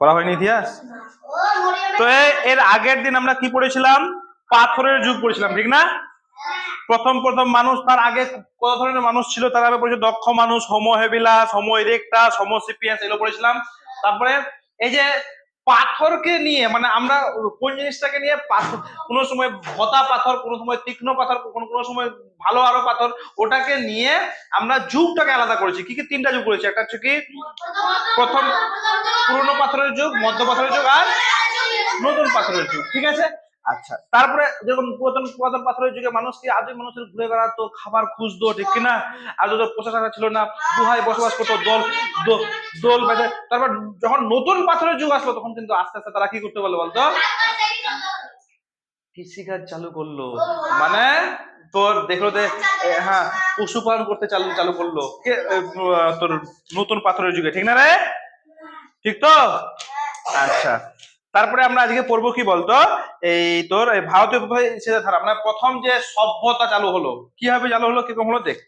পড়া হয়নি ইতিহাস? তো এর আগের দিন আমরা কি পড়েছিলাম? পাথরের যুগ পড়েছিলাম, ঠিক না? প্রথম প্রথম মানুষ তার আগে কত ধরনের মানুষ ছিল? তার আগে পড়েছে দক্ষ মানুষ Homo habilis Homo erectus Homo sapiens এগুলো পড়েছিলাম। তারপরে এই যে পাথরকে নিয়ে মানে আমরা কোন জিনিসটাকে নিয়ে পাথর, কোনো সময় ভতা পাথর, কোনো সময় তীক্ষ্ণ পাথর, কোনো কোনো সময় ভালো আরও পাথর, ওটাকে নিয়ে আমরা যুগটাকে আলাদা করেছি। কি কি তিনটা যুগ করেছি একটা হচ্ছে কি? প্রথম পুরনো পাথরের যুগ, মধ্য পাথরের যুগ, আর নতুন পাথরের যুগ। ঠিক আছে? আচ্ছা তারপরে যেরকম পুরাতন পুরাতন পাথরের যুগে মানুষ কি আদি মানুষের ঘুরে বেড়াতো খাবার খুঁজতো, ঠিক কিনা? আর যত পোশাক ছিল না, গুহায় বসবাস করতো, দল, দোল বেঁধে, তারপর যখন নতুন পাথরের যুগ আসলো, তখন কিন্তু আস্তে আস্তে তারা কি করতে পারল বলতো? কৃষিকাজ চালু করল। মানে তোর দেখল যে হ্যাঁ পশুপালন করতে চালু চালু করল। কে তোর নতুন পাথরের যুগে, ঠিক না রে? ঠিক তো? আচ্ছা। তারপরে আমরা আজকে পড়ব কি বলতো? এই তোর ভারতীয় উপমহাদেশের ধারা মানে প্রথম যে সভ্যতা চালু হলো, কীভাবে চালু হলো, কীরকম হলো দেখ।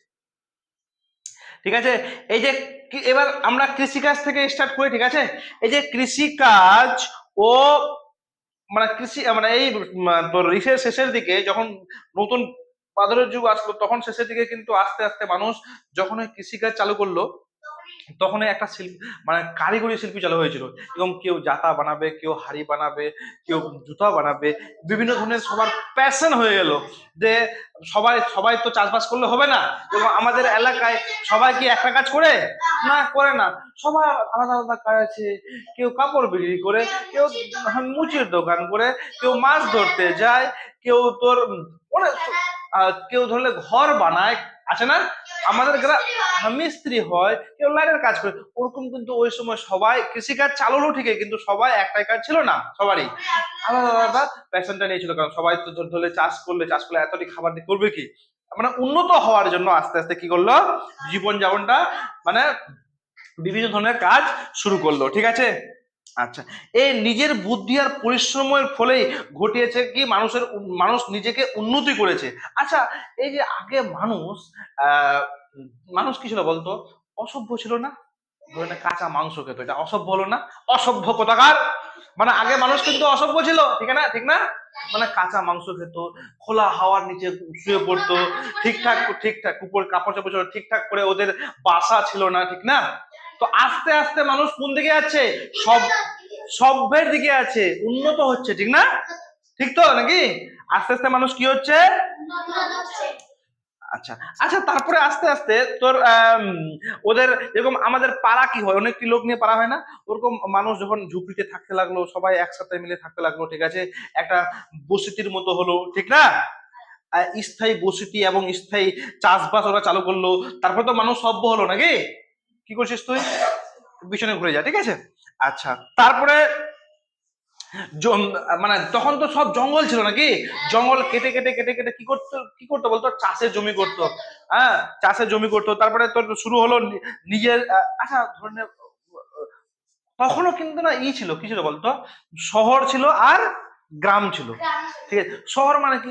ঠিক আছে? এই যে এবার আমরা কৃষিকাজ থেকে স্টার্ট করি, ঠিক আছে? এই যে কৃষিকাজ ও মানে কৃষি মানে এই তোর রিসের শেষের দিকে যখন নতুন পাথরের যুগ আসলো, তখন শেষের দিকে কিন্তু আস্তে আস্তে মানুষ যখন ওই কৃষিকাজ চালু করল তখন একটা শিল্প মানে কারিগরি শিল্পী চালু হয়েছিল। এবং কেউ জাতা বানাবে, কেউ হাড়ি বানাবে, কেউ জুতা বানাবে, বিভিন্ন ধরনের সবার প্যাশন হয়ে গেল যে সবাই সবাই তো চাষবাস করলে হবে না। এবং আমাদের এলাকায় সবাই কি একটা কাজ করে? না করে না। সবার আলাদা আলাদা কাজ আছে। কেউ কাপড় বিক্রি করে, কেউ মুচির দোকান করে, কেউ মাছ ধরতে যায়, কেউ তোর অনেক কেউ ধরলে ঘর বানায়। আছে না? আমাদের গ্রাম হ্যাঁ, মিস্ত্রি হয় কেউ লাইনের কাজ করে ওরকম কিন্তু ওই সময় সবাই কৃষিকাজ চালু ঠিকই কিন্তু সবাই একটাই কাজ ছিল না সবারই। আলাদা আলাদা প্যাশনটা নিয়েছিল কারণ সবাই তো ধর- ধরলে চাষ করলে চাষ করলে এতটি খাবার দিয়ে করবে কি? মানে উন্নত হওয়ার জন্য আস্তে আস্তে কি করল? জীবনযাপনটা মানে বিভিন্ন ধরনের কাজ শুরু করল ঠিক আছে? আচ্ছা এই নিজের বুদ্ধি আর পরিশ্রমের ফলেই ঘটিয়েছে কি মানুষের মানুষ নিজেকে উন্নতি করেছে। আচ্ছা এই যে আগে মানুষ মানুষ কি ছিল বলতো? অসভ্য ছিল না? ধরে কাঁচা মাংস খেত, এটা অসভ্য হলো না? অসভ্য কোথাকার? মানে আগে মানুষ কিন্তু অসভ্য ছিল, ঠিক না? ঠিক না? মানে কাঁচা মাংস খেত, খোলা হাওয়ার নিচে শুয়ে পড়তো, ঠিকঠাক ঠিকঠাক, উপর কাপড় চাপড় ঠিকঠাক করে ওদের বাসা ছিল না, ঠিক না? তো আস্তে আস্তে মানুষ কোন দিকে যাচ্ছে? সব, সভ্যের দিকে আছে উন্নত হচ্ছে, ঠিক না? ঠিক তো নাকি? আস্তে আস্তে মানুষ কি হচ্ছে? আচ্ছা আচ্ছা তারপরে আস্তে আস্তে তোর ওদের যেরকম আমাদের পাড়া কি হয়? অনেকটি লোক নিয়ে পাড়া হয় না? ওরকম মানুষ যখন ঝুপড়িতে থাকতে লাগল, সবাই একসাথে মিলে থাকতে লাগল, ঠিক আছে? একটা বসতির মতো হলো, ঠিক না? স্থায়ী বসতি এবং স্থায়ী চাষবাস ওরা চালু করল। তারপরে তো মানুষ সভ্য হলো নাকি? কি করছিস তুই? পিছনে ঘুরে যা ঠিক আছে? আচ্ছা তারপরে মানে তখন তো সব জঙ্গল ছিল নাকি? জঙ্গল কেটে কেটে কেটে কেটে কি করতো কি করতো বলতো? চাষের জমি করতো। হ্যাঁ চাষের জমি করতো। তারপরে তোর শুরু হলো নিজের আচ্ছা ধরে তখনও কিন্তু না ই ছিল কি ছিল বলতো? শহর ছিল আর গ্রাম ছিল। ঠিক আছে শহর মানে কি?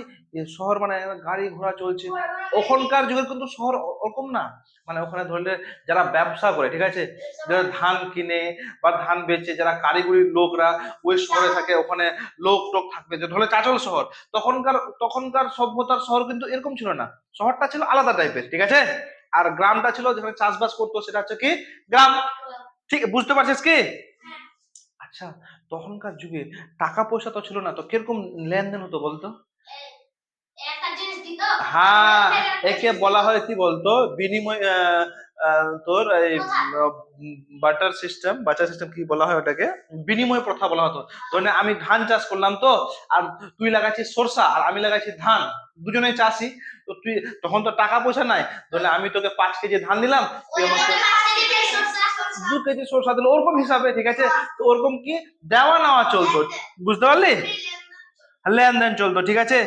শহর মানে গাড়ি ঘোড়া চলছে। ওখানকার যুগের কিন্তু শহর ওরকম না। মানে ওখানে ধরলে যারা ব্যবসা করে ঠিক আছে? যারা ধান কিনে বা ধান বেচে যারা কারিগরি লোকরা ওই শহরে থাকে ওখানে লোক টোক থাকবে। যে ধরলে চাচল শহর তখনকার তখনকার সভ্যতার শহর কিন্তু এরকম ছিল না। শহরটা ছিল আলাদা টাইপের ঠিক আছে? আর গ্রামটা ছিল যেখানে চাষবাস করতো সেটা হচ্ছে কি? গ্রাম। ঠিক বুঝতে পারছিস কি? আচ্ছা তখনকার যুগে টাকা পয়সা তো ছিল না তো কীরকম লেনদেন হতো বলতো? হ্যাঁ একে বলা হয় কি বলতো? বিনিময় তোর এই বাটার সিস্টেম বাটার সিস্টেম কি বলা হয় ওটাকে? বিনিময় প্রথা বলা হতো। ধরে আমি ধান চাষ করলাম তো আর তুই লাগাচ্ছিস সরষা আর আমি লাগাচ্ছি ধান দুজনেই চাষি। তো তুই তখন তো টাকা পয়সা নাই। ধরলে আমি তোকে পাঁচ কেজি ধান দিলাম তুই আমাকে দু কেজি সরষা দিল ওরকম হিসাবে ঠিক আছে? তো ওরকম কি? দেওয়া নেওয়া চলতো বুঝতে পারলি? লেনদেন চলতো ঠিক আছে?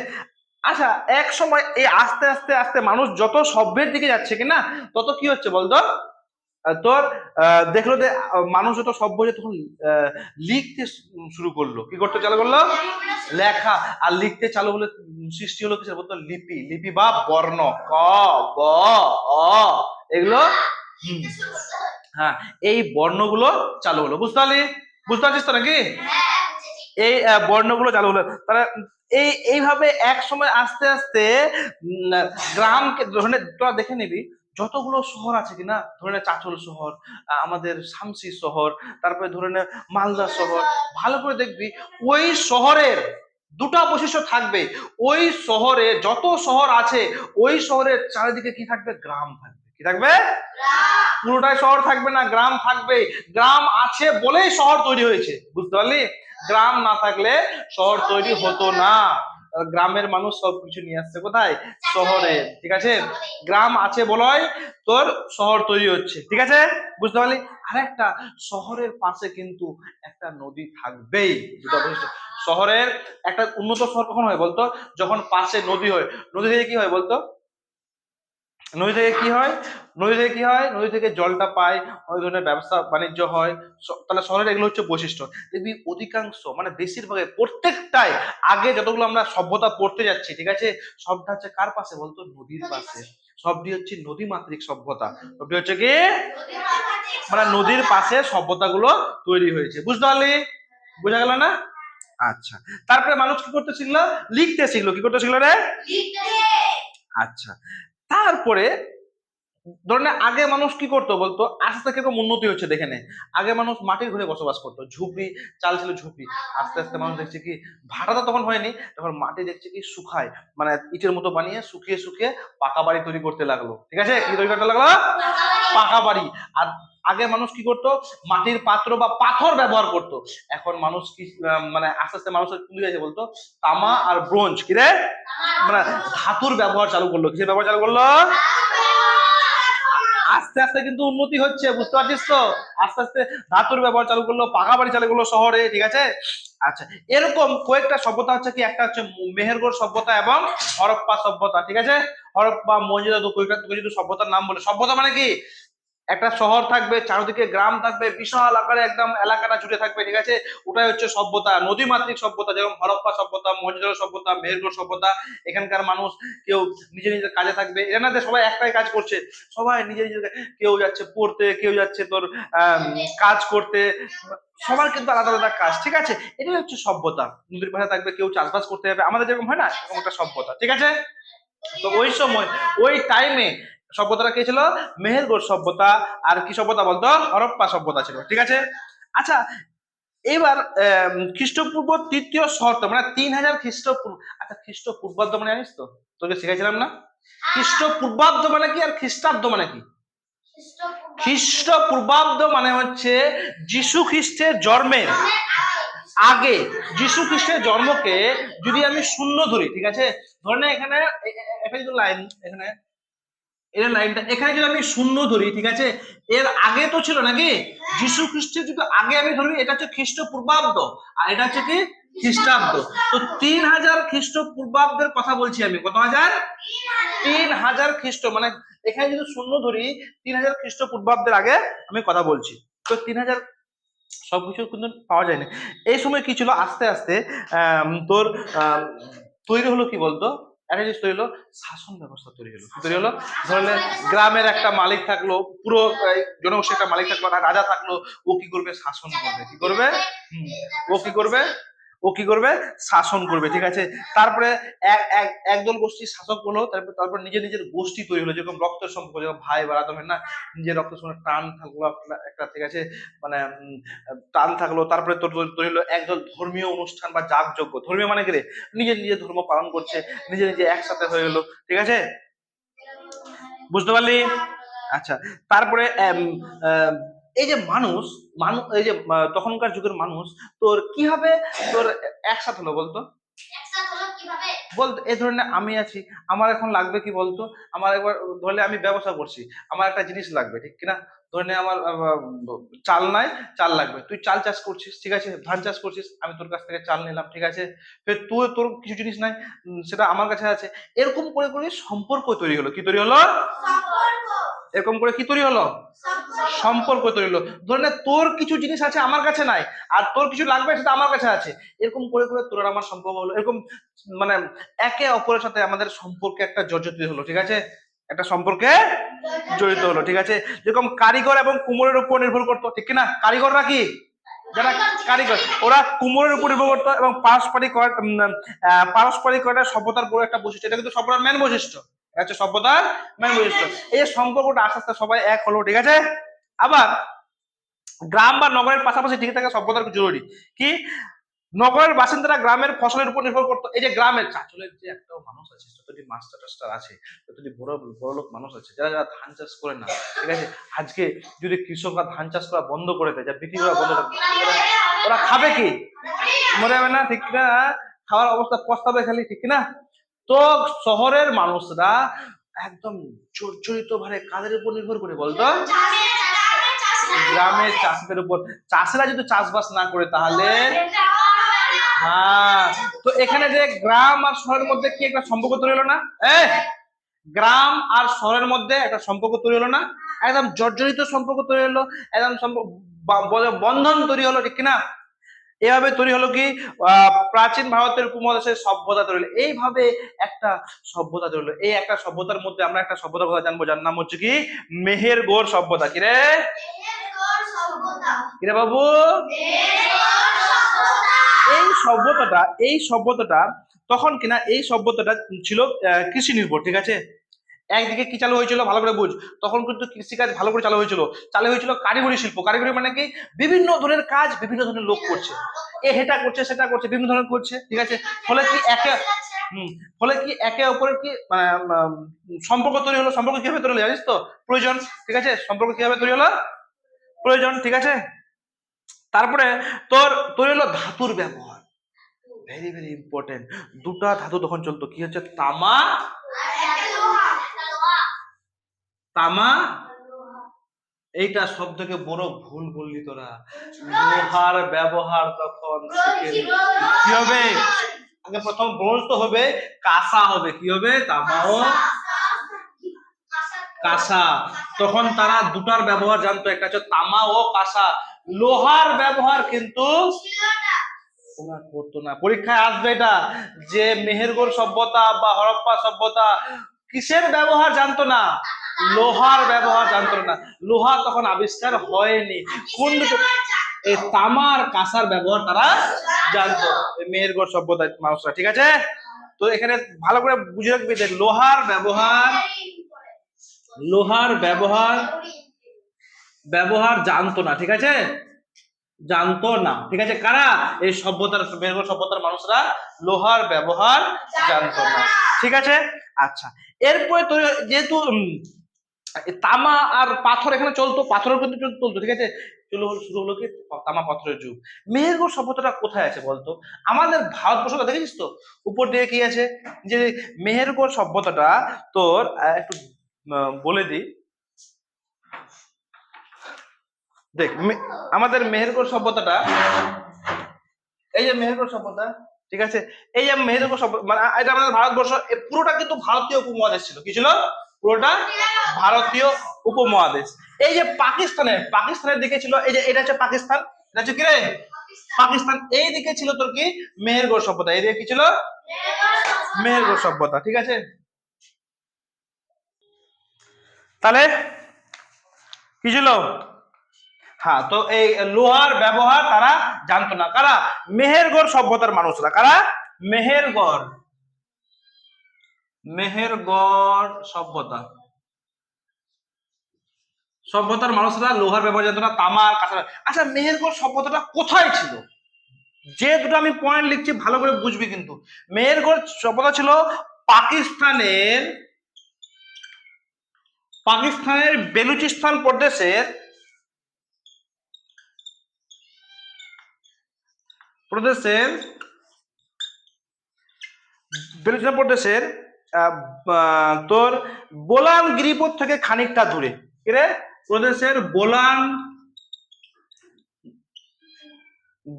আচ্ছা এক সময় এই আস্তে আস্তে আস্তে মানুষ যত সভ্যের দিকে যাচ্ছে কিনা, তত কি হচ্ছে বলতো তোর দেখল যে মানুষ যত সভ্য হচ্ছে তখন লিখতে শুরু করল। কি করতে চালু করল? লেখা। আর লিখতে চালু হলে সৃষ্টি হলো কিসের বলতো? লিপি। লিপি বা বর্ণ। ক, ব, অ, এগুলো? হ্যাঁ এই বর্ণগুলো চালু হলো। বুঝতে পারলি? বুঝতে পারছিস তো নাকি? এই বর্ণগুলো চালু হলো। তাহলে এই, এইভাবে এক সময় আস্তে আস্তে গ্রামকে ধরে তোরা দেখে নিবি, যতগুলো শহর আছে কিনা ধরে নে চাচল শহর আমাদের শামসি শহর, তারপরে ধরে নে মালদা শহর, ভালো করে দেখবি, ওই শহরের দুটা বৈশিষ্ট্য থাকবে। ওই শহরে যত শহর আছে, ওই শহরের চারিদিকে কি থাকবে? গ্রাম থাকবে। কি থাকবে? পুরোটাই শহর থাকবে না, গ্রাম থাকবে। গ্রাম আছে বলেই শহর তৈরি হয়েছে। বুঝতে পারলি? গ্রাম না থাকলে শহর তৈরি হতো না। গ্রামের মানুষ সবকিছু নিয়ে আসছে। কোথায়? শহরে। ঠিক আছে? গ্রাম আছে বলয়, তোর শহর তৈরি হচ্ছে। ঠিক আছে? বুঝতে পারলি? আরেকটা, শহরের পাশে কিন্তু একটা নদী থাকবেই। শহরের একটা উন্নত শহর কখন হয় বলতো? যখন পাশে নদী হয়। নদী থেকে কি হয় বলতো? নদী থেকে কি হয়? নদী থেকে কি হয়? নদী থেকে জলটা পায় ওই ধরনের ব্যবসা বাণিজ্য হয়। তাহলে শহরের এগুলো হচ্ছে বৈশিষ্ট্য। দেখবি অধিকাংশ মানে বেশিরভাগে প্রত্যেকটাই আগে যতগুলো আমরা সভ্যতা পড়তে যাচ্ছি ঠিক আছে? সবটা হচ্ছে কার পাশে বলতো? নদীর পাশে। সবটি হচ্ছে নদী মাতৃক সভ্যতা। সবটি হচ্ছে কি? মানে নদীর পাশে সভ্যতাগুলো তৈরি হয়েছে। বুঝতে পারলি? বোঝা গেল না? আচ্ছা। তারপরে মানুষ কি করতে শিখলো? লিখতে শিখলো। কি করতে শিখলো রে? আচ্ছা। তারপরে ধরে নে আগে মানুষ কি করতো বলতো? আস্তে আস্তে কীরকম উন্নতি হচ্ছে দেখে নে। আগে মানুষ মাটির ঘরে বসবাস করতো, ঝুপড়ি, চাল ছিল ঝুপড়ি। আস্তে আস্তে মানুষ দেখছে কি ভাড়াটা তখন হয়নি, তখন মাটি দেখছে কি শুকায় মানে ইটের মতো বানিয়ে শুকিয়ে শুকিয়ে পাকা বাড়ি তৈরি করতে লাগল। ঠিক আছে? কি তৈরি করতে লাগল? পাকা বাড়ি। আর আগে মানুষ কি করতো, মাটির পাত্র বা পাথর ব্যবহার করতো। এখন মানুষ কি মানে আস্তে আস্তে মানুষের কি হয়েছে বলতো, তামা আর ব্রোঞ্জ। কি রে? মানে ধাতুর ব্যবহার চালু করল। কিসের ব্যবহার চালু করল? আস্তে আস্তে কিন্তু উন্নতি হচ্ছে, বুঝতে পারছিস তো? আস্তে আস্তে ধাতুর ব্যবহার চালু করল, পাকা বাড়ি চালু করল শহরে, ঠিক আছে? আচ্ছা এরকম কয়েকটা সভ্যতা হচ্ছে কি, একটা হচ্ছে মেহেরগড় সভ্যতা এবং হরপ্পা সভ্যতা, ঠিক আছে? হরপ্পা মসজিদ কয়েকটা সভ্যতার নাম বলে, সভ্যতা মানে কি? একটা শহর থাকবে, চারিদিকে গ্রাম থাকবে, বিশাল আকারে একদম এলাকাটা জুড়ে থাকবে, ঠিক আছে? ওটাই হচ্ছে সভ্যতা নদী মাতৃক সভ্যতা, যেমন হরপ্পা সভ্যতা মহেন্দ্র সভ্যতা, মেহেরগড় সভ্যতা, এখানকার মানুষ কেউ নিজের নিজের কাজে থাকবে। এরা না সবাই একটাই কাজ করছে, সবাই নিজে নিজের কেউ যাচ্ছে পড়তে, কেউ যাচ্ছে তোর কাজ করতে, সবার কিন্তু আলাদা আলাদা কাজ, ঠিক আছে? এটাই হচ্ছে সভ্যতা। নদীর পাশে থাকবে, কেউ চাষবাস করতে যাবে, আমাদের যেরকম হয় না এরকম একটা সভ্যতা, ঠিক আছে? তো ওই সময়, ওই টাইমে সভ্যতাটা কি ছিল? মেহেরগড় সভ্যতা। আর কি সভ্যতা বলতো? হরপ্পা সভ্যতা ছিল ঠিক আছে? আচ্ছা এবার খ্রিস্টপূর্ব তৃতীয় শহর মানে তিন হাজার খ্রিস্টপূর্ব আচ্ছা খ্রিস্টপূর্বাব্দ মানে জানিস তো? তোকে শিখাইছিলাম না? খ্রিস্টপূর্বাব্দ মানে কি আর খ্রিস্টাব্দ মানে কি? খ্রিস্টপূর্বাব্দ। মানে হচ্ছে যিশু খ্রিস্টের জন্মের আগে। যিশু খ্রিস্টের জন্মকে যদি আমি শূন্য ধরি ঠিক আছে? ধরে এখানে লাইন এখানে। এর লাইনটা এখানে যদি আমি শূন্য ধরি, ঠিক আছে? এর আগে তো ছিল নাকি? যিশু খ্রিস্টের যদি আগে আমি ধরি, এটা হচ্ছে খ্রিস্টপূর্বাব্দ, আর এটা হচ্ছে কি? খ্রিস্টাব্দ। তো তিন হাজার খ্রিস্টপূর্বাব্দের কথা বলছি আমি, কত হাজার? তিন হাজার খ্রিস্ট মানে এখানে যদি শূন্য ধরি, তিন হাজার খ্রিস্টপূর্বাব্দের আগে আমি কথা বলছি। তো তিন হাজার সবকিছু কিন্তু পাওয়া যায় না এই সময় কি ছিল? আস্তে আস্তে তোর তৈরি হলো কি বলতো? একটা জিনিস তৈরি হলো, শাসন ব্যবস্থা তৈরি হলো। তৈরি হলো? ধরলে গ্রামের একটা মালিক থাকল, পুরো জনগোষ্ঠী একটা মালিক থাকল, রাজা থাকল, ও কি করবে? শাসন করবে। কি করবে? ও কি করবে? ও কি করবে? শাসন করবে, ঠিক আছে? তারপরে এক, এক- একদল গোষ্ঠী শাসক হলো, তারপর তারপর নিজের নিজের গোষ্ঠী তৈরি হলো, যেরকম রক্তের সম্পর্ক, যেরকম ভাই বাড়াতে হয় না? নিজের রক্তের সঙ্গে টান থাকল একটা- ঠিক আছে? মানে টান থাকল, তারপরে তোর, তোর- হলো একদল ধর্মীয় অনুষ্ঠান বা যাগযজ্ঞ। ধর্মীয় মানে কি নিজের নিজের ধর্ম পালন করছে, নিজে নিজে একসাথে হয়ে গেলো, ঠিক আছে? বুঝতে পারলি? আচ্ছা তারপরে এই যে মানুষ মানুষ এই যে তখনকার যুগের মানুষ তোর কীভাবে তোর একসাথে হলো বলতো? বলতো এই ধরনের আমি আছি আমার এখন লাগবে কি বলতো? আমার একবার ধরলে আমি ব্যবসা করছি আমার একটা জিনিস লাগবে ঠিক কিনা? ধরে নে আমার চাল নাই চাল লাগবে। তুই চাল চাষ করছিস ঠিক আছে? ধান চাষ করছিস আমি তোর কাছ থেকে চাল নিলাম ঠিক আছে? ফের তুই তোর কিছু জিনিস নাই সেটা আমার কাছে আছে। এরকম করে করে সম্পর্ক তৈরি হলো। কি তৈরি হলো? এরকম করে কি তৈরি হলো? সম্পর্ক তৈরি হলো। ধরে নে, তোর কিছু জিনিস আছে আমার কাছে নাই, আর তোর কিছু লাগবে সেটা আমার কাছে আছে। এরকম করে করে তোর আমার সম্পর্ক হলো। এরকম মানে একে অপরের সাথে আমাদের সম্পর্কে একটা জর্জরিত হলো, ঠিক আছে? একটা সম্পর্কে জড়িত হলো, ঠিক আছে? যেরকম কারিগর এবং কুমোরের উপর নির্ভর করতো, ঠিক কিনা? কারিগররা কি? যারা কারিগর, ওরা কুমোরের উপর নির্ভর করতো এবং পারস্পরিক পারস্পরিক সভ্যতার বড় একটা বৈশিষ্ট্য। এটা কিন্তু সভ্যতার মেন বৈশিষ্ট্য। হচ্ছে সভ্যতার মেন বৈশিষ্ট্য। এই সম্পর্কটা আস্তে আস্তে সবাই এক হলো, ঠিক আছে? আবার, গ্রাম বা নগরের পাশাপাশি টিকে থাকা সভ্যতার জরুরি। কি? নগরের বাসিন্দারা গ্রামের ফসলের উপর নির্ভর করতো। এই যে গ্রামের চাচলের যে একটা মানুষ আছে, যতটি মাস্টার টাস্টার আছে, যতটি বড় বড় লোক মানুষ আছে, যারা যারা ধান চাষ করে না, ঠিক আছে? আজকে যদি কৃষকরা ধান চাষ করা বন্ধ করে দেয়, যা বিক্রি করা বন্ধ করে ওরা খাবে কি? মরে যাবে না, ঠিক না খাওয়ার অবস্থা পস্তাবে খালি, ঠিক না তো শহরের মানুষরা একদম জর্জরিত ভাবে কাদের উপর নির্ভর করে বলতো? গ্রামের চাষিদের উপর। চাষিরা যদি চাষবাস না করে তাহলে? হ্যাঁ। তো এখানে যে গ্রাম আর শহরের মধ্যে কি একটা সম্পর্ক তৈরি হলো না? গ্রাম আর শহরের মধ্যে একটা সম্পর্ক তৈরি হলো না? একদম জর্জরিত সম্পর্ক তৈরি হলো। একদম বন্ধন তৈরি হলো ঠিক না এভাবে তৈরি হলো কি? প্রাচীন ভারতের উপমহাদেশের সভ্যতা তৈরি এইভাবে একটা সভ্যতা তৈরি এই একটা সভ্যতার মধ্যে আমরা একটা সভ্যতার কথা জানব। যার নাম হচ্ছে কি? মেহেরগড় সভ্যতা। কিরে কিরে বাবু? এই সভ্যতাটা এই সভ্যতাটা তখন কিনা এই সভ্যতাটা ছিল কৃষি নির্ভর, ঠিক আছে? একদিকে কি চালু হয়েছিল? ভালো করে বুঝ। তখন কিন্তু কৃষিকাজ ভালো করে চালু হয়েছিল। চালু হয়েছিল কারিগরি শিল্প। কারিগরি মানে কি? বিভিন্ন ধরনের কাজ বিভিন্ন ধরনের লোক করছে। এ হেটা করছে সেটা করছে বিভিন্ন ধরনের করছে ঠিক আছে? ফলে কি একে ফলে কি একে অপরের কি মানে, সম্পর্ক তৈরি হলো? সম্পর্ক কীভাবে তৈরি হলো জানিস তো? প্রয়োজন ঠিক আছে? সম্পর্ক কীভাবে তৈরি হলো? প্রয়োজন ঠিক আছে? তারপরে তোর তৈরি হলো ধাতুর ব্যবহার। ভেরি ভেরি ইম্পর্টেন্ট দুটা ধাতু তখন চলতো। কি হচ্ছে? তামা তামা? এইটা সব থেকে বড় ভুল বললি তোরা। লোহার ব্যবহার তখন কি হবে? আগে প্রথম ব্রোঞ্জ তো হবে, কাঁসা হবে। কি হবে? তামা ও কাঁসা। তখন তারা দুটার ব্যবহার জানতো, একটা হচ্ছে তামা ও কাঁসা। লোহার ব্যবহার কিন্তু করতো না। পরীক্ষায় আসবে এটা, যে মেহেরগড় সভ্যতা বা হরপ্পা সভ্যতা কিসের ব্যবহার জানতো না? লোহার ব্যবহার জানতো না। লোহা তখন আবিষ্কার হয়নি। কোন এই তামার কাঁসার ব্যবহার তারা জানতো। মেহেরগড় সভ্যতা মানুষরা, ঠিক আছে? তো এখানে ভালো করে বুঝে রাখবি যে লোহার ব্যবহার লোহার ব্যবহার ব্যবহার জানতো না, ঠিক আছে? জানতো না, ঠিক আছে? কারা? এই সভ্যতার মেহেরগড় সভ্যতার মানুষরা লোহার ব্যবহার জানতো না, ঠিক আছে? আচ্ছা এরপরে তো যেহেতু তামা আর পাথর এখানে চলতো, পাথরের কিন্তু চলতো, ঠিক আছে? চলো, শুরু হলো কি? তামা পাথরের যুগ। মেহেরগড় সভ্যতাটা কোথায় আছে বলতো? আমাদের ভারতবর্ষটা দেখেছিস তো? উপর দিয়ে কি আছে? যে মেহেরগড় সভ্যতাটা তোর একটু বলে দিই। দেখ আমাদের মেহেরগড় সভ্যতাটা, এই যে মেহেরগড় সভ্যতা ঠিক আছে? এই যে সভ্যতা মানে এটা আমাদের ভারতবর্ষ পুরোটা কিন্তু ভারতীয় উপমহাদেশ ছিল। কি ছিল? পুরোটা ভারতীয় উপমহাদেশ। এই যে পাকিস্তানের পাকিস্তানের দিকে ছিল, এই যে এটা হচ্ছে পাকিস্তান, এটা হচ্ছে কি রে? পাকিস্তান। এই দিকে ছিল তোর কি? মেহেরগড় সভ্যতা। এই দিকে কি ছিল? মেহেরগড় সভ্যতা, ঠিক আছে? তাহলে কি ছিল? হ্যাঁ তো এই লোহার ব্যবহার তারা জানতো না। কারা? মেহেরগড় সভ্যতার মানুষরা। কারা? মেহেরগড়। মেহেরগড় সভ্যতা। সভ্যতার মানুষরা লোহার ব্যবহার জানতো না, তামার কাঁচা আচ্ছা মেহেরগড় সভ্যতাটা কোথায় ছিল? যে দুটো আমি পয়েন্ট লিখছি, ভালো করে বুঝবি কিন্তু। মেহেরগড় সভ্যতা ছিল পাকিস্তানের পাকিস্তানের বেলুচিস্তান প্রদেশের প্রদেশের বেলুচিস্তান প্রদেশের তোর বোলান গিরিপথ থেকে খানিকটা দূরে। কিরে প্রদেশের বোলান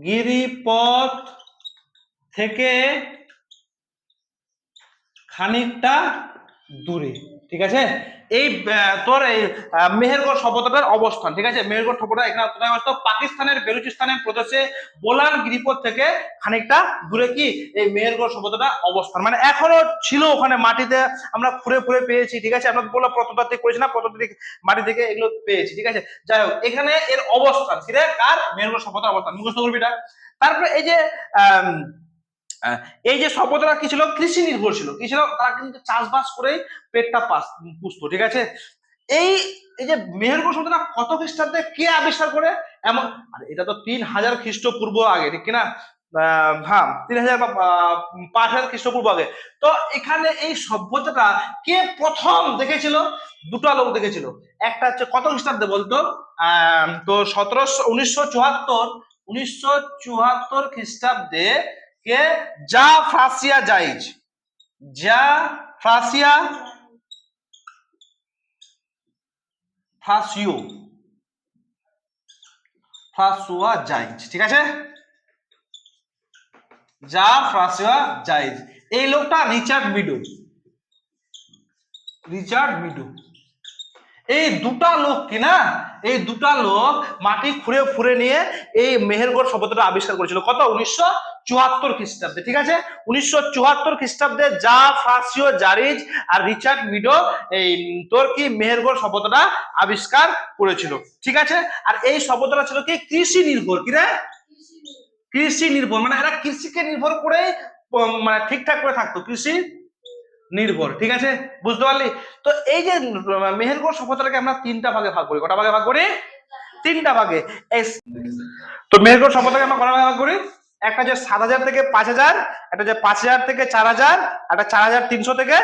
গিরিপথ থেকে খানিকটা দূরে। ঠিক আছে? এই তোর এই মেহেরগড় সভ্যতাটার অবস্থান ঠিক আছে? মেহেরগড় সভ্যতা এখানে কোথায় অবস্থিত পাকিস্তানের বেলুচিস্তানের প্রদেশে বোলান গিরিপথ থেকে খানিকটা দূরে কি এই মেহেরগড় সভ্যতাটা অবস্থান? মানে এখনও ছিল ওখানে মাটিতে আমরা ফুরে ফুরে পেয়েছি ঠিক আছে? আমরা বললাম প্রত্নতাত্ত্বিক করেছি না প্রত্নতাত্ত্বিক মাটি থেকে এগুলো পেয়েছি ঠিক আছে? যাই হোক এখানে এর অবস্থান আছে কার? মেহেরগড় সভ্যতার অবস্থান। মুখস্থ করবি এটা? তারপরে এই যে আহ, এই যে সভ্যতারা কি ছিল? কৃষি নির্ভর ছিল। কি ছিল? তারা কিন্তু চাষবাস করেই পেটটা পাস, পুষতো, ঠিক আছে? এই এই যে মেহেরগড় সভ্যতা কত খ্রিস্টাব্দে কে আবিষ্কার করে? এমন, আর এটা তো তিন হাজার খ্রিস্টপূর্ব আগে, ঠিক কিনা? হ্যাঁ তিন হাজার বা পাঁচ হাজার খ্রিস্টপূর্ব আগে। তো এখানে এই সভ্যতাটা কে প্রথম দেখেছিল? দুটো লোক দেখেছিল। একটা হচ্ছে কত খ্রিস্টাব্দে বলতো? তো সতেরোশো, উনিশশো চুয়াত্তর উনিশশো চুয়াত্তর খ্রিস্টাব্দে কে? যা ফ্রাসিয়া জাইজ যা ফ্রাসিয়া ফ্রাসিও ফ্রাসুয়া জাইজ ঠিক আছে? যা ফ্রাসুয়া জাইজ এই লোকটা রিচার্ড মিডো। Richard Meadow. এই দুটা লোক কি না? এই দুটা লোক মাটি খুঁড়ে ফুরে নিয়ে এই মেহেরগড় সভ্যতাটা আবিষ্কার করেছিল। কত? উনিশশো চুয়াত্তর খ্রিস্টাব্দে ঠিক আছে? উনিশশো চুয়াত্তর খ্রিস্টাব্দে যা ফ্রাসিও জারিজ আর রিচার্ড মিডো এই উম, তোর কি মেহেরগড় সভ্যতাটা আবিষ্কার করেছিল ঠিক আছে? আর এই সভ্যতাটা ছিল কি? কৃষি নির্ভর কি রে? কৃষি নির্ভর মানে এরা কৃষিকে নির্ভর করে মানে ঠিকঠাক করে থাকতো কৃষি নির্ভর ঠিক আছে? বুঝতে পারলি? তো এই যে মেহেরগড় সভ্যতাটাকে আমরা তিনটা ভাগে ভাগ করি কটা ভাগে ভাগ করি? তিনটা ভাগে তো মেহেরগড় সভ্যতাকে আমরা কটা ভাগে ভাগ করি? একটা যে সাত হাজার থেকে পাঁচ হাজার, একটা যে পাঁচ হাজার থেকে চার হাজার একটা চার হাজার তিনশো থেকে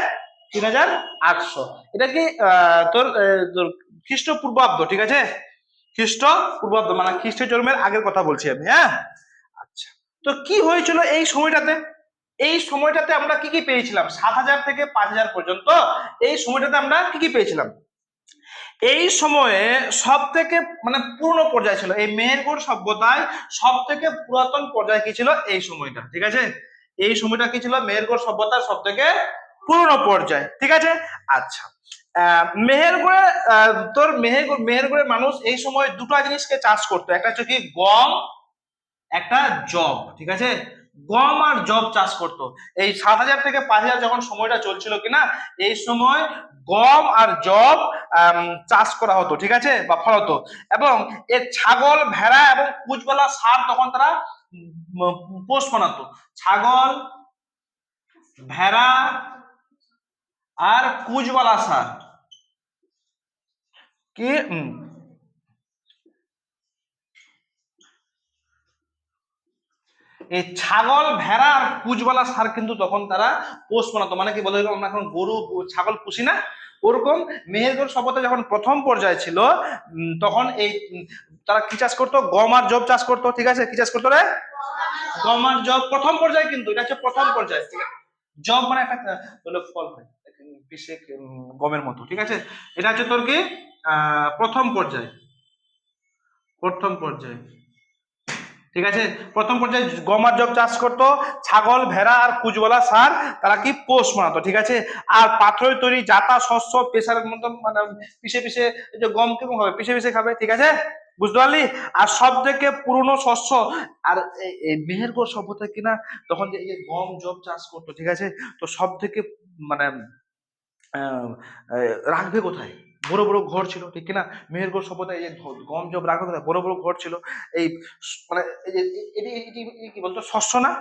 তিন হাজার আটশো। এটা কি তোর খ্রিস্টপূর্বাব্দ, ঠিক আছে? খ্রিস্ট পূর্বাব্দ মানে খ্রিস্ট জন্মের আগের কথা বলছি আমি হ্যাঁ? আচ্ছা। তো কি হয়েছিল এই সময়টাতে? এই সময়টাতে আমরা কি কি পেয়েছিলাম? সাত হাজার থেকে পাঁচ হাজার পর্যন্ত এই সময়টাতে আমরা কি কি পেয়েছিলাম? এই সময়ে সব থেকে মানে পুরনো পর্যায় ছিল। এই মেহেরগড় সভ্যতায় সব থেকে পুরাতন পর্যায় কি ছিল? এই সময়টা, ঠিক আছে? এই সময়টা কি ছিল? মেহেরগড় সভ্যতার সব থেকে পুরনো পর্যায়, ঠিক আছে? আচ্ছা মেহেরগড়ে তোর মেহেরগড়, মেহেরগড়ের মানুষ এই সময় দুটো জিনিসকে চাষ করতো। একটা হচ্ছে কি গম, একটা জব, ঠিক আছে? গম আর জব চাষ করতো। এই সাত হাজার থেকে পাঁচ হাজার যখন সময়টা চলছিল কিনা, এই সময় গম আর জব চাষ করা হতো, ঠিক আছে? বা ফলতো এবং এর ছাগল, ভেড়া এবং কুচবালা সার তখন তারা পোষ বানাতো ছাগল, ভেড়া আর কুচবালা সার। কি এই ছাগল, ভেড়া আর সার কিন্তু তখন তারা পোষ বানাতো মানে কি বলে আমরা এখন গরু, ছাগল পুষি না? ওরকম মেহেরগড় সভ্যতা যখন প্রথম পর্যায়ে ছিল তখন এই তারা কি চাষ করতো? গম আর জব চাষ করতো, ঠিক আছে? কি চাষ করতো রে? গম আর জব প্রথম পর্যায়ে কিন্তু, এটা হচ্ছে প্রথম পর্যায়ে, ঠিক আছে? জব মানে একটা ফল হয় পিসে গমের মতো, ঠিক আছে? এটা হচ্ছে তোর কি? প্রথম পর্যায়ে প্রথম পর্যায়ে। ঠিক আছে? প্রথম পর্যায়ে গম আর জব চাষ করতো, ছাগল, ভেড়া আর কুচবলা সার তারা কি পোষ বানাতো ঠিক আছে? আর পাথরের তৈরি জাতা, শস্য পেশার মতো মানে পিষে এই যে গম কেমন হবে? পিষে পিষে খাবে, ঠিক আছে? বুঝতে পারলি? আর সব থেকে পুরনো শস্য, আর মেহেরগড় সভ্যতা কিনা, তখন যে গম জব চাষ করতো, ঠিক আছে? তো সব থেকে মানে রাখবে কোথায়? বড় বড় ঘর ছিল, ঠিক কিনা? মেহেরগড় সভ্যতা, এই যে গম জব কোথায় বড় বড় ঘর ছিল। এই মানে এই যে এটি এটি এটি কি বলতো, শস্য না?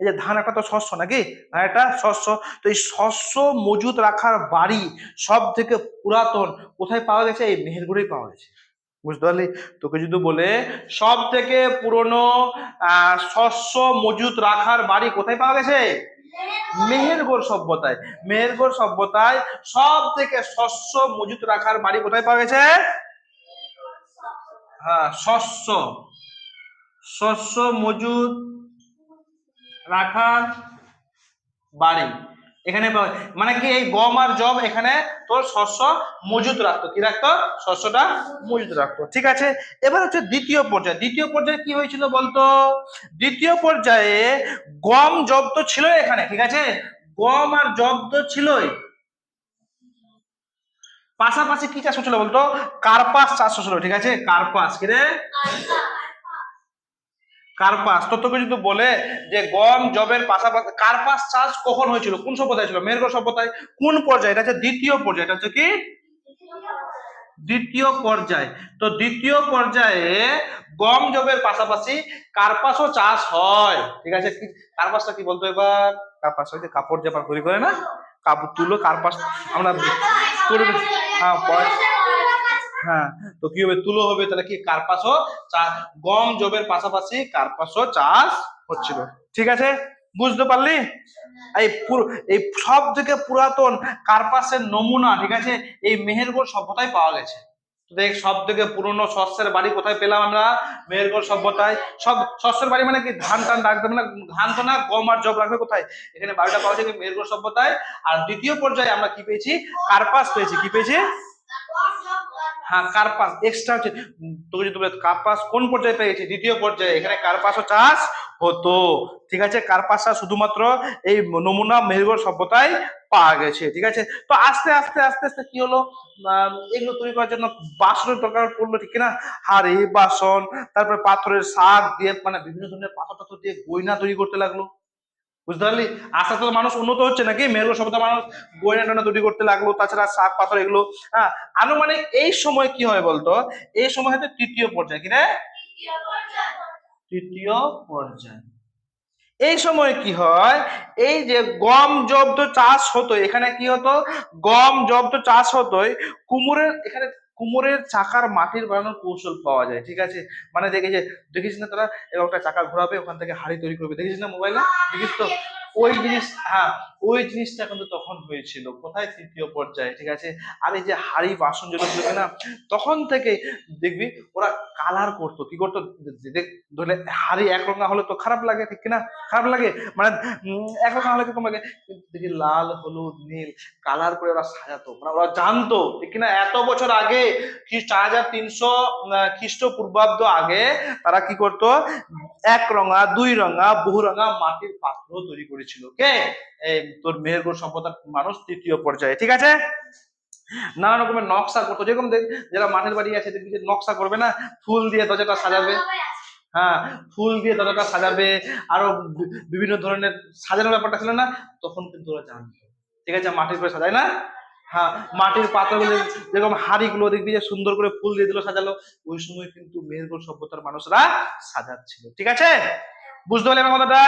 এই যে ধান একটা তো শস্য নাকি? একটা শস্য। তো এই শস্য মজুত রাখার বাড়ি সব থেকে পুরাতন, কোথায় পাওয়া গেছে? এই মেহেরগড়েই পাওয়া গেছে। বুঝতে পারলি? তোকে যদি বলে সব থেকে পুরনো শস্য মজুত রাখার বাড়ি কোথায় পাওয়া গেছে? মেহেরগড় সভ্যতায় মেহেরগড় সভ্যতায় সব থেকে শস্য মজুত রাখার বাড়ি কোথায় পাওয়া গেছে? হ্যাঁ শস্য। শস্য মজুত রাখার বাড়ি। এখানে মানে কি এই গম আর জব এখানে তোর শস্য মজুত রাখতো। কি রাখতো? শস্যটা মজুত রাখতো। ঠিক আছে? এবার হচ্ছে দ্বিতীয় পর্যায়ে। দ্বিতীয় পর্যায়ে কি হয়েছিল বলতো? দ্বিতীয় পর্যায়ে গম জব তো ছিল এখানে, ঠিক আছে? গম আর জব তো ছিলই। পাশাপাশি কি চাষ হচ্ছিল বলতো? কার্পাস চাষ হচ্ছিল, ঠিক আছে? কার্পাস, কি রে? কার্পাস। তো তোকে যদি বলে যে গম জবের পাশাপাশি কার্পাস চাষ কখন হয়েছিল? কোন সভ্যতায় ছিল? মেরগড় সভ্যতায় কোন পর্যায়ে? এটা হচ্ছে দ্বিতীয় পর্যায়ে। এটা হচ্ছে কি? দ্বিতীয় পর্যায়। তো দ্বিতীয় পর্যায়ে গম জবের পাশাপাশি কার্পাসও চাষ হয়। ঠিক আছে? কার্পাসটা কি বলতো এবার? কার্পাস হচ্ছে কাপড় জামা তৈরি করে না? কাপড় তুলো কার্পাস। আমরা করে হ্যাঁ পরে হ্যাঁ তো কি হবে তুলো হবে? তাহলে কি কার্পাসও গম জবের পাশাপাশি কার্পাসও চাষ হচ্ছিল। ঠিক আছে? বুঝতে পারলি? এই এই সব থেকে পুরাতন কার্পাসের নমুনা, ঠিক আছে? এই মেহেরগড় সভ্যতায় পাওয়া গেছে। দেখ, সব থেকে পুরনো শস্যের বাড়ি কোথায় পেলাম আমরা? মেহেরগড় সভ্যতায়। সব শস্যের বাড়ি মানে কি? ধান টান রাখবে না? ধান তো না, গম আর জব রাখবে কোথায়? এখানে বাড়িটা পাওয়া যায় মেহেরগড় সভ্যতায়? আর দ্বিতীয় পর্যায়ে আমরা কি পেয়েছি? কার্পাস পেয়েছি। কি পেয়েছি? হ্যাঁ কার্পাস এক্সট্রা হচ্ছে তোকে যদি কার্পাস কোন পর্যায়ে পেয়েছি? দ্বিতীয় পর্যায়ে, এখানে কার্পাসও চাষ হতো। ঠিক আছে? কার্পাসটা শুধুমাত্র এই নমুনা মেহেরগড় সভ্যতায় পাওয়া গেছে। ঠিক আছে? তো আস্তে আস্তে আস্তে আস্তে কি হলো? এগুলো তৈরি করার জন্য বাসনের দরকার পড়ল, ঠিক না হাড়ি, বাসন, তারপরে পাথরের শাক দিয়ে মানে বিভিন্ন ধরনের পাথর টাথর দিয়ে গয়না তৈরি করতে লাগল। বুঝতে পারলি? আস্তে আস্তে মানুষ উন্নত হচ্ছে নাকি? মেহেরগড় সভ্যতা মানুষ গয়না টয়না তৈরি করতে লাগল, তাছাড়া শাক, পাথর এগুলো হ্যাঁ? আনুমানিক এই সময় কি হয় বলতো? এই সময় হয়তো তৃতীয় পর্যায়, কি রে? তৃতীয় পর্যায়। এই সময় কি হয়? এই যে গম জব তো চাষ হতো, এখানে কি হতো? গম জব তো চাষ হতোই, কুমোরের, এখানে কুমোরের চাকার মাটির বানানোর কৌশল পাওয়া যায়, ঠিক আছে? মানে দেখেছে, দেখিস না তারা, এরকম একটা চাকা ঘোরাবে, ওখান থেকে হাড়ি তৈরি করবে। দেখিস না মোবাইলে? দেখিস তো? ওই জিনিস হ্যাঁ ওই জিনিসটা কিন্তু তখন হয়েছিল। কোথায় তৃতীয় পর্যায়ে? ঠিক আছে? আর এই যে হাড়ি বাসন যেগুলো ছিল না তখন থেকে দেখবি ওরা কালার করতো। কি করতো? দেখ ধরলে হাড়ি এক রঙা হলে তো খারাপ লাগে ঠিক কিনা? খারাপ লাগে? মানে উম, এক রঙা হলে কীরকম লাগে? কিন্তু দেখি লাল হলুদ নীল কালার করে ওরা সাজাতো। মানে ওরা জানতো ঠিক কিনা? এত বছর আগে কি চার হাজার তিনশো খ্রিস্টপূর্বাব্দ আগে তারা কি করতো? এক রঙা দুই রঙা বহু রঙা মাটির পাত্র তৈরি করেছিল। কে? তোর মেহেরগড় সভ্যতার মানুষ, তৃতীয় পর্যায়ে, ঠিক আছে? নানা রকমের নকশা করতো। যেরকম যারা মাটির বাড়ি আছে, দেখবি যে নকশা করবে না? ফুল দিয়ে দরজাটা সাজাবে। হ্যাঁ ফুল দিয়ে দরজাটা সাজাবে। আরও বিভিন্ন ধরনের সাজানোর ব্যাপারটা ছিল না? তখন কিন্তু ওরা জানতো। ঠিক আছে, মাটির করে সাজায় না? হ্যাঁ মাটির পাত্রগুলো, যেরকম হাড়িগুলো, দেখবি যে সুন্দর করে ফুল দিয়ে দিল, সাজালো, ওই সময় কিন্তু মেহেরগড় সভ্যতার মানুষরা সাজাচ্ছিল। ঠিক আছে? বুঝতে পারলি আমার কথাটা?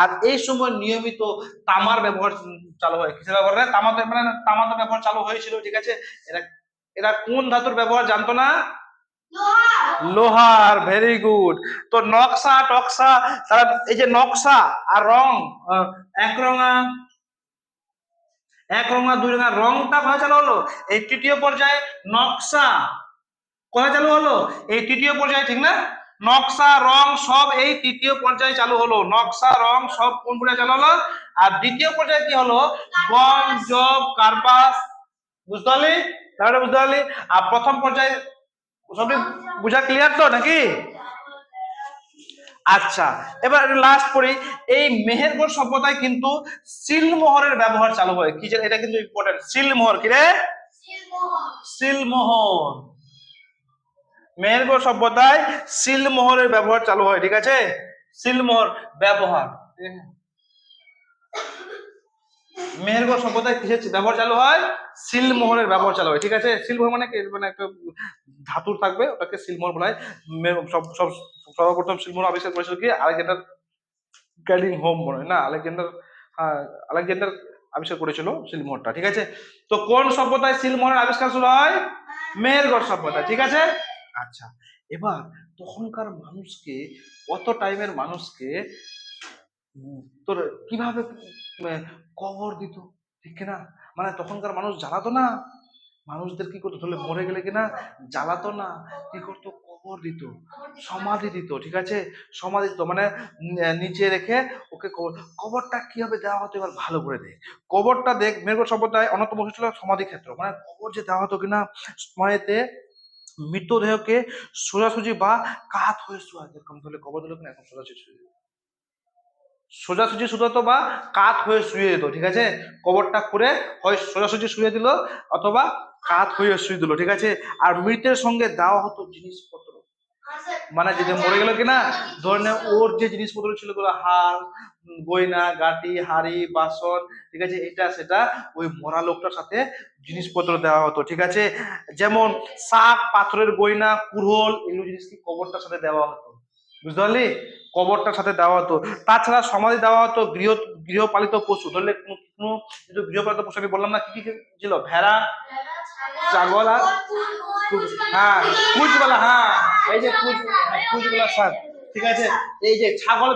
আর এই সময় নিয়মিত তামার ব্যবহার চালু হয়। কিসের ব্যবহার? রে? তামাতে মানে তামাতে ব্যবহার চালু হয়েছিল, ঠিক আছে? এরা এরা কোন ধাতুর ব্যবহার জানতো না? লোহার ভেরি গুড তো নকশা, টকশা, তারা এই যে নকশা আর রং এক রঙা এক রঙা, দুই রঙা, রংটা কোথায় চালু হলো? এই তৃতীয় পর্যায়ে নকশা কোথায় চালু হলো? এই তৃতীয় পর্যায়ে, ঠিক না? নকশা রং সব এই তৃতীয় পর্যায়ে চালু হলো। নকশা রং সব কোন পর্যায়ে চালু হলো? আর দ্বিতীয় পর্যায়ে কি হলো? বন জব কার্পাস। বুঝতে পারলি? তাহলে বুঝতে পারলি? আর প্রথম পর্যায়ে সবই বুঝা ক্লিয়ার তো নাকি? আচ্ছা এবার লাস্ট পড়ি। এই মেহেরগড় সভ্যতায় কিন্তু সিলমোহরের ব্যবহার চালু হয়। কি এটা কিন্তু ইম্পর্টেন্ট সিলমোহর কি রে? সিলমোহর। মেহেরগড় সভ্যতায় সিলমোহরের ব্যবহার চালু হয় ঠিক আছে? সিলমোহর ব্যবহার। মেহেরগড় সভ্যতায় কিসের ব্যবহার চালু হয়? সিলমোহরের ব্যবহার চালু হয় ঠিক আছে? সিলমোহর মানে মানে একটা ধাতুর থাকবে ওটাকে সিলমোহর বলা হয়। সব সব সর্বপ্রথম সিলমোহর আবিষ্কার করেছিল কি? আলেকজান্ডার গ্যালিং হোম মনে হয় না? আলেকজান্ডার হ্যাঁ, আলেকজান্ডার আবিষ্কার করেছিল সিলমোহরটা ঠিক আছে? তো কোন সভ্যতায় সিলমোহরের আবিষ্কার শুরু হয়? মেহেরগড় সভ্যতা ঠিক আছে? আচ্ছা এবার তখনকার মানুষকে অত টাইমের মানুষকে তোর কীভাবে কবর দিত, ঠিক না মানে তখনকার মানুষ জ্বালাতো না। মানুষদের কি করতো? ধরলে মরে গেলে কিনা? জ্বালাতো না। কি করতো? কবর দিত, সমাধি দিত, ঠিক আছে? সমাধি দিত মানে নিচে রেখে ওকে কবর, কবরটা কীভাবে দেওয়া হতো? এবার ভালো করে দেখ। কবরটা দেখ মেরগড় সভ্যতায় অন্যতম ছিল সমাধি ক্ষেত্র মানে কবর যে দেওয়া হতো কিনা, সময়তে মৃতদেহকে সোজাসুজি বা কাত হয়ে শোয়া যেরকম ধরলে কবর দিল কিনা? এখন সোজাসুজি শুয়ে সোজাসুজি শুধু হতো বা কাত হয়ে শুয়ে যেত ঠিক আছে? কবরটা করে হয় সোজাসুজি শুয়ে দিল অথবা কাত হয়ে শুয়ে দিল, ঠিক আছে? আর মৃতের সঙ্গে দেওয়া হতো জিনিসপত্র মানে যদি মরে গেল কিনা, ধরে ওর যে জিনিসপত্র ছিলগুলো হার গয়না, গাটি, হাড়ি, বাসন, ঠিক আছে, এটা, সেটা ওই মরা লোকটার সাথে জিনিসপত্র দেওয়া হতো, ঠিক আছে? যেমন শাক, পাথরের গয়না, কুড়োল, এগুলো জিনিস কি কবরটার সাথে দেওয়া হতো? বুঝতে পারলি? কবরটার সাথে দেওয়া হতো। তাছাড়া সমাধি দেওয়া হতো গৃহ, গৃহপালিত পশু। ধরলে কোনো গৃহপালিত পশু আমি বললাম না, কি কি ছিল? ভেড়া ছাগল আর হ্যাঁ কুচবেলা হ্যাঁ এই যে কুচ কুচবেলা সার ঠিক আছে? এই যে ছাগল